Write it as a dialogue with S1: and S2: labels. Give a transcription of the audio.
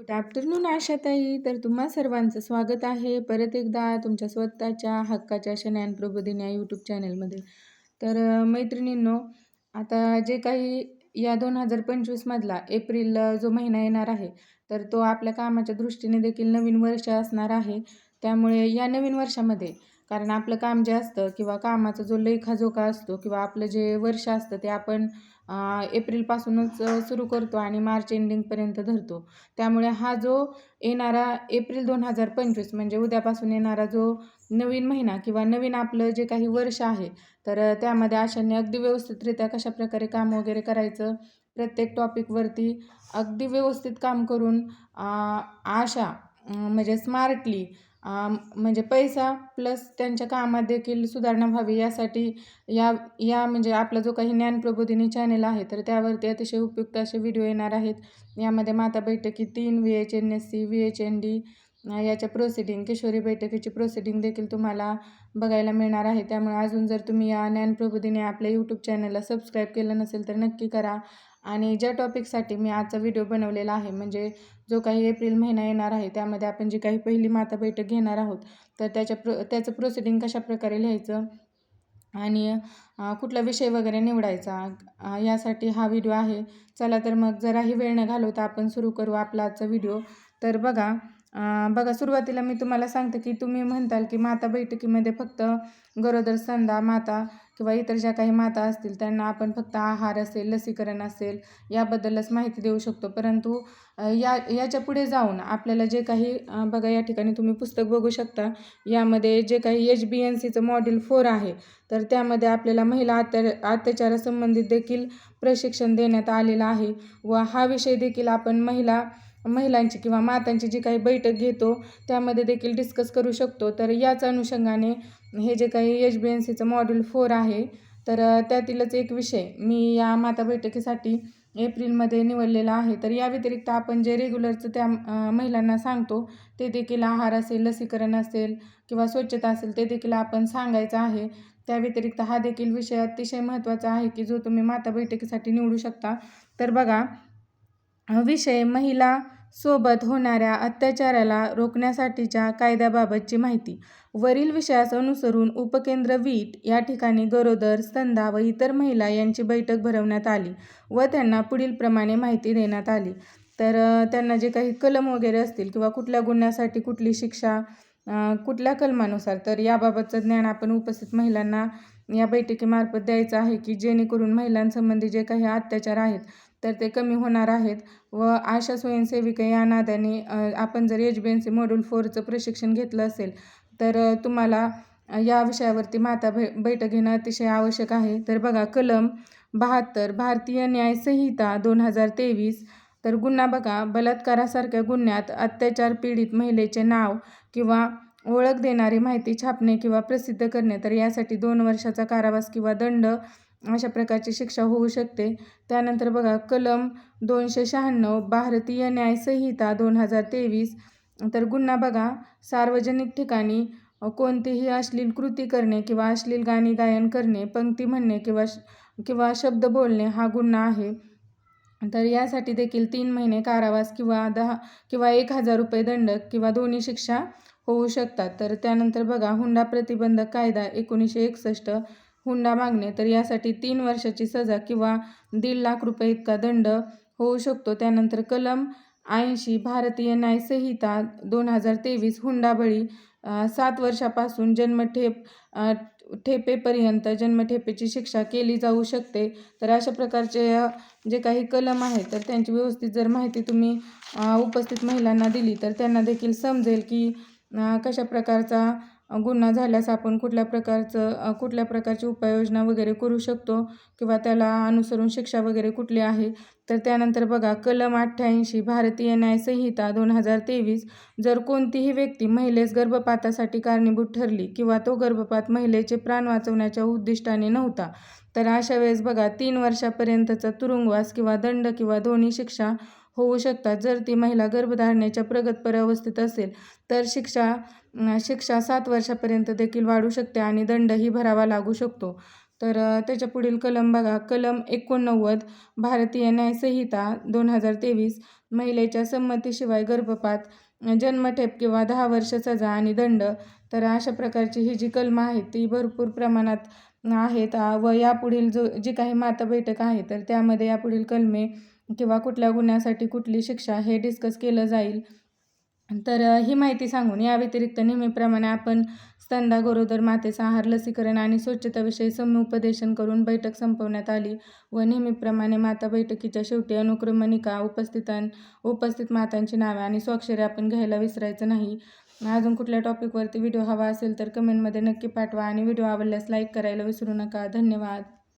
S1: Good afternoon आशाताई. तर तुम्हा सर्वांचं स्वागत आहे. परत एकदा तुमच्या स्वतःच्या हक्काच्या शनान प्रबोधिनी या यूट्यूब चॅनलमध्ये तर मैत्रिणींनो आता जे काही या दोन हजार पंचवीसमधला एप्रिल जो महिना येणार आहे तर तो आपल्या कामाच्या दृष्टीने देखील नवीन वर्ष असणार आहे. त्यामुळे या नवीन वर्षामध्ये कारण आपलं काम जे असतं किंवा कामाचा जो लेखाजोखा असतो किंवा आपलं जे वर्ष असतं ते आपण एप्रिलपासूनच सुरू करतो आणि मार्च एंडिंगपर्यंत धरतो. त्यामुळे हा जो येणारा एप्रिल दोन हजार पंचवीस म्हणजे उद्यापासून येणारा जो नवीन महिना किंवा नवीन आपलं जे काही वर्ष आहे तर त्यामध्ये आशांनी अगदी व्यवस्थितरित्या कशाप्रकारे काम वगैरे करायचं प्रत्येक टॉपिकवरती अगदी व्यवस्थित काम करून आशा म्हणजे स्मार्टली म्हणजे पैसा प्लस त्यांच्या कामात देखील सुधारणा व्हावी यासाठी या या म्हणजे आपला जो काही ज्ञानप्रबोधिनी चॅनेल आहे तर त्यावरती अतिशय उपयुक्त असे व्हिडिओ येणार आहेत. यामध्ये माता बैठकी तीन V H N S C V H N D याच्या प्रोसिडिंग किशोरी बैठकीची प्रोसिडिंग देखील तुम्हाला बघायला मिळणार आहे. त्यामुळे अजून जर तुम्ही या ज्ञानप्रबोधिनी आपल्या यूट्यूब चॅनलला सबस्क्राईब केलं नसेल तर नक्की करा. आणि ज्या टॉपिकसाठी मी आजचा व्हिडिओ बनवलेला आहे म्हणजे जो काही एप्रिल महिना येणार आहे त्यामध्ये आपण जी काही पहिली माता बैठक घेणार आहोत तर त्याच्या प्रो त्याचं प्रोसिडिंग कशाप्रकारे लिहायचं आणि कुठला विषय वगैरे निवडायचा यासाठी हा व्हिडिओ आहे. चला तर मग जराही वेळ न घालवता आपण सुरू करू आपला आजचा व्हिडिओ तर बघा बघा सुरुवातीला मी तुम्हाला सांगते की तुम्ही म्हणताल की माता बैठकीमध्ये फक्त गरोदर संधा माता किंवा इतर ज्या काही माता असतील त्यांना आपण फक्त आहार असेल लसीकरण असेल याबद्दलच माहिती देऊ शकतो. परंतु या याच्यापुढे जाऊन आपल्याला जे काही बघा या ठिकाणी तुम्ही पुस्तक बघू शकता. यामध्ये जे काही एच बी एन सीचं मॉड्यूल फोर आहे तर त्यामध्ये आपल्याला महिला अत्या अत्याचारासंबंधित देखील प्रशिक्षण देण्यात आलेलं आहे व हा विषय देखील आपण महिला महिलांची किंवा मातांची जी काही बैठक घेतो त्यामध्ये देखील डिस्कस करू शकतो. तर याच अनुषंगाने हे जे काही एच बी एन सीचं मॉड्यूल फोर आहे तर त्यातीलच एक विषय. मी या माता बैठकीसाठी एप्रिलमध्ये निवडलेला आहे. तर या व्यतिरिक्त आपण जे रेग्युलरचं त्या महिलांना सांगतो ते देखील आहार असेल लसीकरण असेल किंवा स्वच्छता असेल ते देखील आपण सांगायचं आहे. त्या व्यतिरिक्त हा देखील विषय अतिशय महत्त्वाचा आहे की जो तुम्ही माता बैठकीसाठी निवडू शकता. तर बघा विषय महिला सोबत होणाऱ्या अत्याचाराला रोखण्यासाठीच्या कायद्याबाबतची माहिती. वरील विषयास अनुसरून उपकेंद्र वीट या ठिकाणी गरोदर स्तंदा व इतर महिला यांची बैठक भरवण्यात आली व त्यांना पुढील प्रमाणे माहिती देण्यात आली. तर त्यांना जे काही कलम वगैरे असतील किंवा कुठल्या गुन्ह्यासाठी कुठली शिक्षा कुठल्या कलमानुसार तर याबाबतचं ज्ञान आपण उपस्थित महिलांना या बैठकीमार्फत द्यायचं आहे की जेणेकरून महिलांसंबंधी जे काही अत्याचार आहेत तर ते कमी होणार आहेत. व आशा स्वयंसेविका या नाद्याने आपण जर H B N C module फोरचं प्रशिक्षण घेतलं असेल तर तुम्हाला या विषयावरती माता भे बैठक घेणं अतिशय आवश्यक आहे. तर बघा कलम बहात्तर भारतीय न्याय संहिता दोन हजार तेवीस तर गुन्हा बघा बलात्कारासारख्या गुन्ह्यात अत्याचार पीडित महिलेचे नाव किंवा ओळख देणारी माहिती छापणे किंवा प्रसिद्ध करणे तर यासाठी दोन वर्षाचा कारावास किंवा दंड अशा प्रकारची शिक्षा होऊ शकते. त्यानंतर बघा कलम दोनशे शहाण्णव भारतीय न्यायसंहिता दोन हजार तेवीस. तर गुन्हा बघा सार्वजनिक ठिकाणी कोणतीही अश्लील कृती करणे किंवा अश्लील गाणी गायन करणे पंक्ती म्हणणे किंवा श किंवा शब्द बोलणे हा गुन्हा आहे. तर यासाठी देखील तीन महिने कारावास किंवा दहा किंवा एक हजार रुपये दंड किंवा दोन्ही शिक्षा होऊ शकतात. तर त्यानंतर बघा हुंडा प्रतिबंधक कायदा एकोणीसशे एकसष्ट हुंडा मागणे तर यासाठी तीन वर्षाची सजा किंवा दीड लाख रुपये इतका दंड होऊ शकतो. त्यानंतर कलम ऐंशी भारतीय न्यायसंहिता दोन हजार तेवीस हुंडाबळी सात वर्षापासून जन्मठेप ठेपेपर्यंत जन्मठेपेची शिक्षा केली जाऊ शकते. तर अशा प्रकारचे जे काही कलम आहेत तर त्यांची व्यवस्थित जर माहिती तुम्ही उपस्थित महिलांना दिली तर त्यांना देखील समजेल की कशा प्रकारचा गुन्हा झाल्यास आपण कुठल्या प्रकारचं कुठल्या प्रकारची उपाययोजना वगैरे करू शकतो किंवा त्याला अनुसरून शिक्षा वगैरे कुठली आहे? तर त्यानंतर बघा कलम अठ्ठ्याऐंशी भारतीय न्याय संहिता दोन हजार तेवीस जर कोणतीही व्यक्ती महिलेस गर्भपातासाठी कारणीभूत ठरली किंवा तो गर्भपात महिलेचे प्राण वाचवण्याच्या उद्दिष्टाने नव्हता तर अशा वेळेस बघा तीन वर्षापर्यंतचा तुरुंगवास किंवा दंड किंवा दोन्ही शिक्षा होऊ शकतात. जर ती महिला गर्भधारणेच्या प्रगतपर परावस्थेत असेल तर शिक्षा शिक्षा सात वर्षापर्यंत देखील वाढू शकते आणि दंडही भरावा लागू शकतो. तर त्याच्या पुढील कलम बघा. कलम एकोणनव्वद भारतीय न्यायसंहिता दोन हजार तेवीस. महिलेच्या संमतीशिवाय गर्भपात जन्मठेप किंवा दहा वर्ष सजा आणि दंड तर अशा प्रकारची ही जी कलमं आहेत ती भरपूर प्रमाणात आहेत. व यापुढील जो जी काही माता बैठक आहे तर त्यामध्ये यापुढील कलमे किंवा कुठल्या गुन्ह्यासाठी कुठली शिक्षा हे डिस्कस केलं जाईल. तर ही माहिती सांगून या व्यतिरिक्त नेहमीप्रमाणे आपण स्तंदा गरोदर मातेचा आहार लसीकरण आणि स्वच्छताविषयी समुपदेशन करून बैठक संपवण्यात आली व नेहमीप्रमाणे माता बैठकीच्या शेवटी अनुक्रमणिका उपस्थितां उपस्थित मातांची नावे आणि स्वाक्षरी आपण घ्यायला विसरायचं नाही. अजून कुठल्या टॉपिकवरती व्हिडिओ हवा असेल तर कमेंटमध्ये नक्की पाठवा आणि व्हिडिओ आवडल्यास लाईक करायला विसरू नका. धन्यवाद.